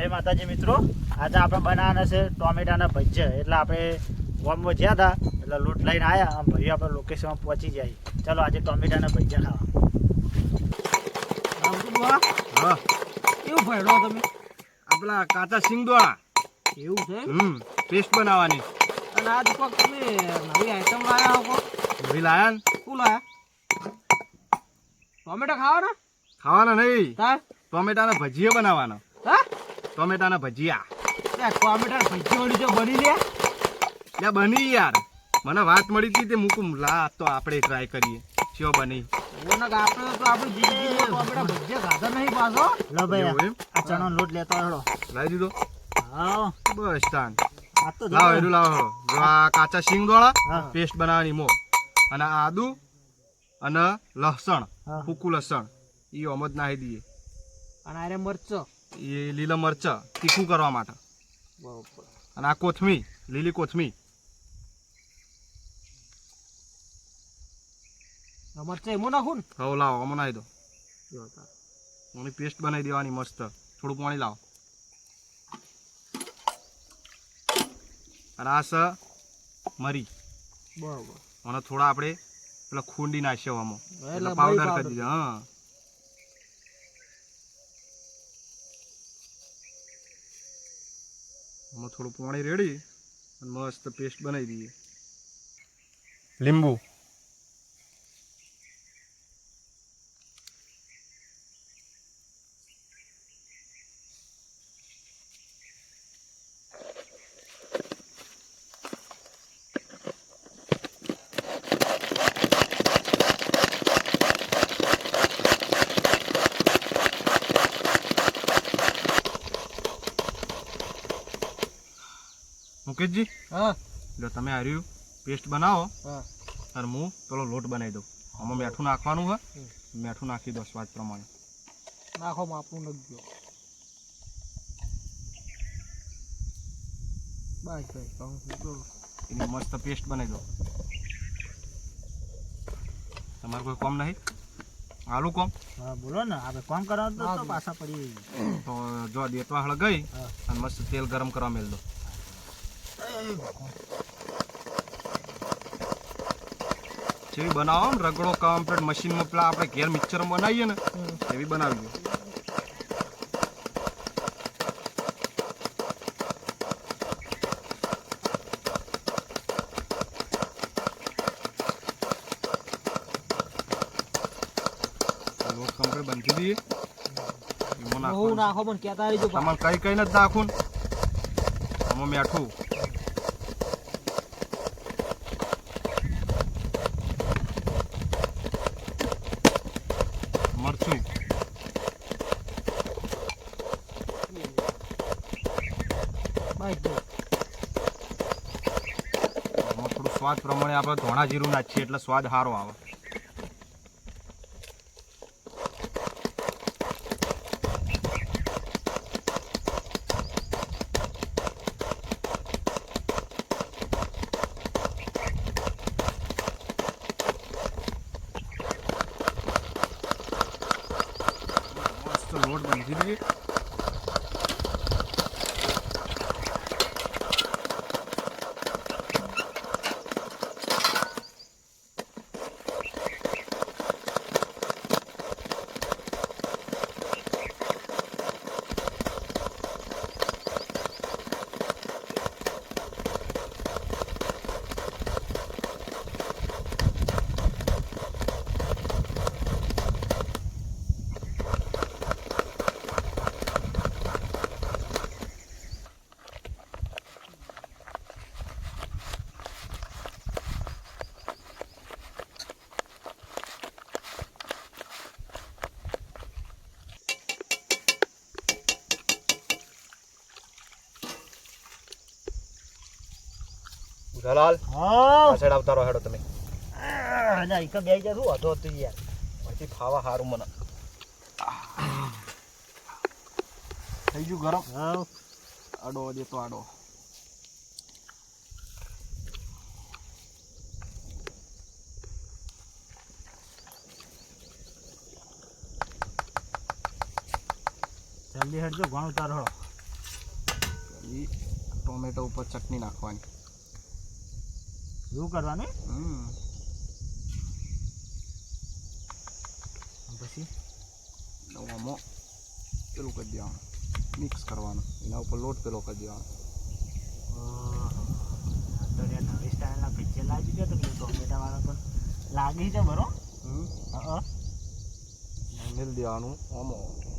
જય માતાજી મિત્રો. આજે આપણે બનાવવાના છે ટોમેટાના ભજીયા. એટલે આપણે ગામમાં જ્યાં હતા એટલે લોટ લઈને આવ્યા આમ ભાઈ આપણે લોકેશનમાં પહોંચી જાય. ચાલો આજે ટોમેટાના ભજીયા ખાવા. કેવું ભણ્યો તમે? આપણા કાચા સિંગદોળા એવું છે? હમ પેસ્ટ બનાવવાની. અને આ દીપક તમે નવી આઈટમ લાયા હો કોક. નવી લાયા ને? શું લાયા? ટોમેટા ખાવાના? ખાવાના નહીં. તાર ટોમેટાના ભજીયા બનાવવાના. ટોમેટાના ભજીયા. ટોમેટા ભજીયોડી જો બની લે. ત્યાં બની યાર. મને વાત મળી હતી તે મૂકું લા તો આપણે ટ્રાય કરીએ. ચિયો બની. આપણે તો આપણી જિંદગીમાં ટોમેટા ભજીયા ખાધા નહીં પાછો. લો ભાઈ આ ચણાનો લોટ લેતો હેડો લાવી દીધો? હા. બસ તાન. લાવો એનું લાવો આ કાચા સિંગદોળા પેસ્ટ બનાવવાની મો અને આદુ અને લસણ ફૂકું લસણ. એ ઓમ જ નાખી દઈએ. અને આરે મરચો. એ લીલા મરચાં તીખું કરવા માટે. બરોબર. અને આ કોથમી લીલી કોથમી મરચા એમાં નાખું ને? હવે લાવો આમાં નાખી દો. એની પેસ્ટ બનાવી દેવાની મસ્ત. થોડું પાણી લાવો. રાસ મરી. બરોબર. અને થોડા આપણે પેલા ખૂંડી નાખ્યો આમાં. પાવડર કરી દીધા હા. આમાં થોડું પાણી રેડી અને મસ્ત પેસ્ટ બનાવી દઈએ. લીંબુ. મુકેશજી? હા. જો તમે આર્યું પેસ્ટ બનાવો. હા. અને હું પેલો લોટ બનાવી દઉં. આમાં મીઠું નાખવાનું હોય. મેઠું નાખી દો સ્વાદ પ્રમાણે. નાખો માપું નાખજો બસ બસ કહું એની મસ્ત પેસ્ટ બનાવી દો તમારે કોઈ કોમ નહીં? આલુ કોમ? હા બોલો ને. આપણે કોમ કરવા તો- તો પાછા પડી તો જો દેતવા હળ ગઈ અને મસ્ત તેલ ગરમ કરવા મેલ દો. જેવી બનાવો ને રગડો કમ્પ્લીટ મશીનમાં પેલા આપણે ઘેર મિક્સર બનાવીએ ને એવી બનાવીએ. કમ્પ્લીટ બાંધી દઈએ નાખો પણ કેતા. તમારે કઈ કઈ નથી નાખું આમાં મીઠું મરચું બસ બસ આમાં થોડું સ્વાદ પ્રમાણે આપણે ધોણા જીરું નાખીએ એટલે સ્વાદ સારો આવે મસ્ત લોટ બાંધી દઈએ જલાલ હા. પાછળ આવતા રહો હેડો તમે. ના એક બે જતું હતો તું યાર પછી ખાવા સારું મને. થઈ ગયું ગરમ? હા. આડો દે તો આડો. જલ્દી હેડજો ઘણું તારો ટોમેટો ઉપર ચટણી નાખવાની. એવું કરવાનું? હમ. પછી? તો પેલું કરી દેવાનું. મિક્સ કરવાનું. એના ઉપર લોટ પેલો કરી દેવાનો. તો નવી સ્ટાઇલના પિક્ચર લાગી દીધો તો ટોમેટા વાળા પણ. લાગી છે બરો હા મેળ દેવાનું. આમાં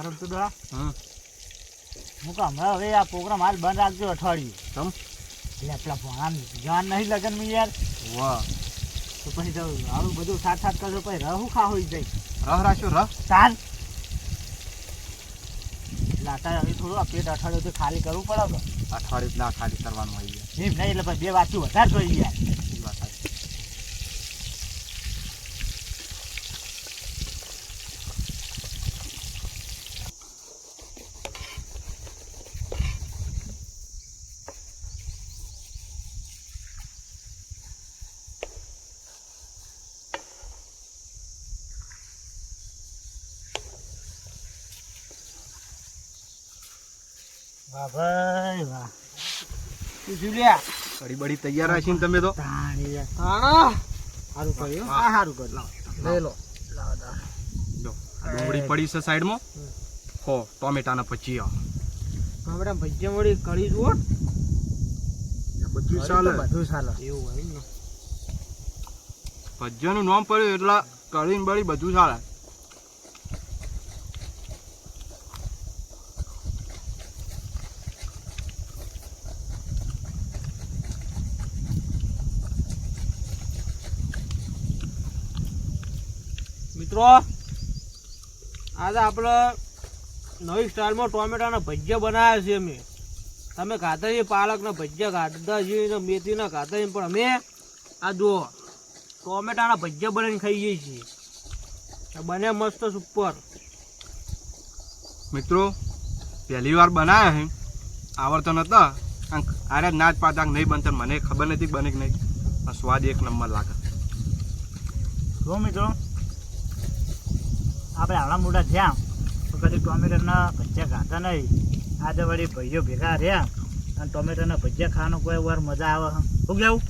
હારું તો હમ. હું કહું હમણાં હવે આ પ્રોગ્રામ હાલ બંધ રાખજો અઠવાડિયું. તમ એટલે પેલા ભણામ જાન નહીં લગનમાં યાર. વાહ. તો પછી તો આવું બધું સાથ સાથ કરજો પછી રહું ખા હોય જાય. રહ રાખ્યો રહ. ચાલ. એટલે હવે થોડું આ પેટ અઠવાડિયું તો ખાલી કરવું પડે અઠવાડિયું ના ખાલી કરવાનું હોય એમ નહીં એટલે પછી બે વાંચું વધારે જોઈએ યાર. વાહ ભાઈ વાહ. જુલિયા. બળી તૈયાર રાખીને તમે તો. તાણી સારું કર્યું હા. સારું કર્યું. લાવ લઈ લો જો ડુંગળી પડી છે સાઈડમાં. હો ટોમેટાના ભજીયા. આપણે ભજીયા વળી કરી જુઓ બધું ચાલે. બધું ચાલે. એવું હોય ને. ભજીયાનું નામ પડ્યું એટલે કઢી બળી બધું ચાલે. મિત્રો આજે આપણે નવી સ્ટાઇલમાં ટોમેટાના ભજીયા બનાવ્યા છે અમે. તમે ખાતા છીએ પાલકના ભજીયા ખાતા છીએ ને મેથીના ખાતા છીએ પણ અમે આ જુઓ ટોમેટાના ભજીયા બનાવીને ખાઈએ છીએ. બને મસ્ત સુપર. મિત્રો પહેલી વાર બનાવ્યા છે. આવડતો નતા આરે નાચ પાતા નહીં બનતા મને ખબર નથી બને કે નહીં. સ્વાદ એક નંબર લાગે. જો મિત્રો આપણે આવડા મોટા થયા. તો કદી ટોમેટોના ભજીયા ખાતા નહીં. આજે વળી ભાઈઓ ભેગા રહ્યા. અને ટોમેટોના ભજીયા ખાવાનો કોઈ વાર મજા આવે. શું કેવું?